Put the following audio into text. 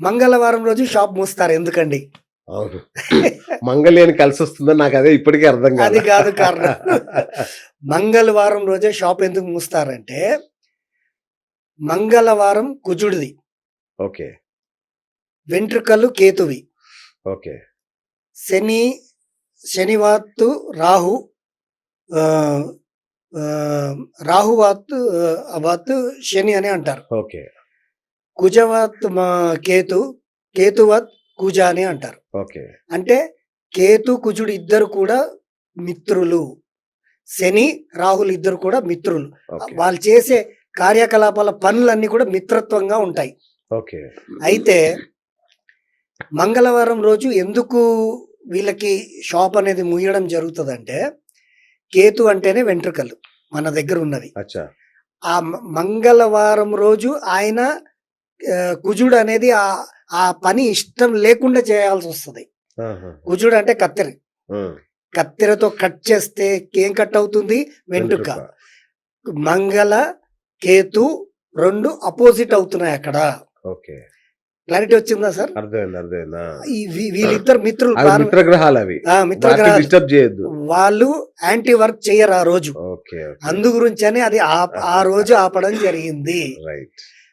మంగళవారం రోజు షాప్ మూస్తారు ఎందుకండి? అవును. కలిసి వస్తుందో నాకు అదే ఇప్పటికీ అర్థం కాదు. అది కాదు కారణం. మంగళవారం రోజే షాప్ ఎందుకు మూస్తారంటే మంగళవారం కుజుడిది. ఓకే. వెంట్రుకలు కేతువి. ఓకే. శని శనివాత్తు రాహు రాహువాత్తు వాత్తు శని అని అంటారు. ఓకే. కుజవాత్ మా కేతు కేతువత్ కుజ అని అంటారు. ఓకే. అంటే కేతు కుజుడు ఇద్దరు కూడా మిత్రులు. శని రాహుల్ ఇద్దరు కూడా మిత్రులు. వాళ్ళు చేసే కార్యకలాపాల పనులన్నీ కూడా మిత్రత్వంగా ఉంటాయి. ఓకే. అయితే మంగళవారం రోజు ఎందుకు వీళ్ళకి షాప్ అనేది ముయ్యడం జరుగుతుందంటే కేతు అంటేనే వెంట్రుకలు మన దగ్గర ఉన్నవి. అచ్చా. ఆ మంగళవారం రోజు ఆయన కుజుడు అనేది ఆ ఆ పని ఇష్టం లేకుండా చేయాల్సి వస్తుంది. కుజుడు అంటే కత్తెర. కత్తెరతో కట్ చేస్తే ఏం కట్ అవుతుంది? వెంట్రుక. మంగళ కేతు రెండు అపోజిట్ అవుతున్నాయి అక్కడ. ఓకే. క్లారిటీ వచ్చిందా సార్? వీళ్ళిద్దరు మిత్రులు మిత్రగ్రహాలు అవి. ఆ, మిత్రగ్రహాలు. డిస్టర్బ్ చేయొద్దు. వాళ్ళు యాంటీ వర్క్ చేయరు ఆ రోజు. అందు గురించి అని అది ఆ. ఆ రోజు ఆపడం జరిగింది. రైట్.